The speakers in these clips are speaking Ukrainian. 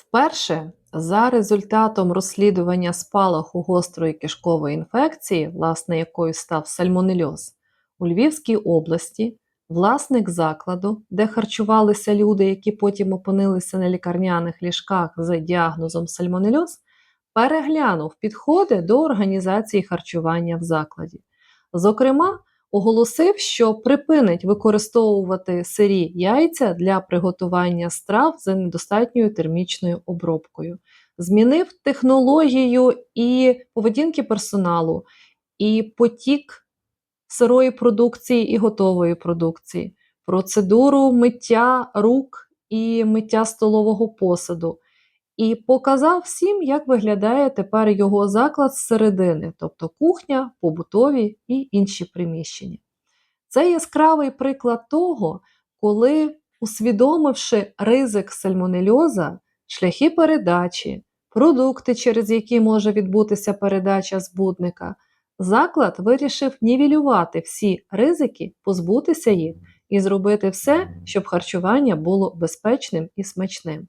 Вперше, за результатом розслідування спалаху гострої кишкової інфекції, власне якою став сальмонельоз, у Львівській області власник закладу, де харчувалися люди, які потім опинилися на лікарняних ліжках з діагнозом сальмонельоз, переглянув підходи до організації харчування в закладі. Зокрема, оголосив, що припинить використовувати сирі яйця для приготування страв з недостатньою термічною обробкою, змінив технологію і поведінки персоналу, і потік сирої продукції і готової продукції, процедуру миття рук і миття столового посуду. І показав всім, як виглядає тепер його заклад зсередини, тобто кухня, побутові і інші приміщення. Це яскравий приклад того, коли, усвідомивши ризик сальмонельоза, шляхи передачі, продукти, через які може відбутися передача збудника, заклад вирішив нівелювати всі ризики, позбутися їх і зробити все, щоб харчування було безпечним і смачним.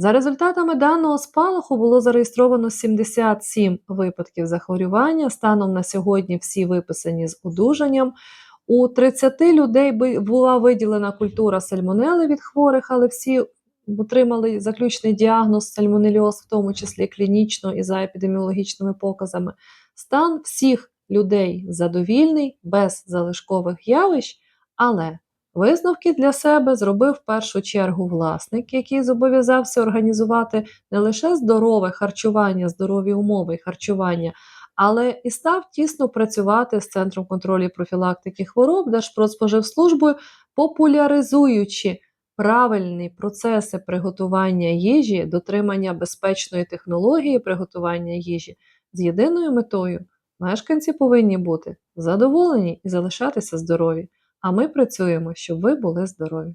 За результатами даного спалаху було зареєстровано 77 випадків захворювання. Станом на сьогодні всі виписані з одужанням. У 30 людей була виділена культура сальмонели від хворих, але всі отримали заключний діагноз сальмонельоз, в тому числі клінічно і за епідеміологічними показами. Стан всіх людей задовільний, без залишкових явищ, але Висновки для себе зробив в першу чергу власник, який зобов'язався організувати не лише здорове харчування, здорові умови харчування, але і став тісно працювати з Центром контролю і профілактики хвороб Держпродспоживслужбою, популяризуючи правильні процеси приготування їжі, дотримання безпечної технології приготування їжі з єдиною метою. Мешканці повинні бути задоволені і залишатися здорові. А ми працюємо, щоб ви були здорові.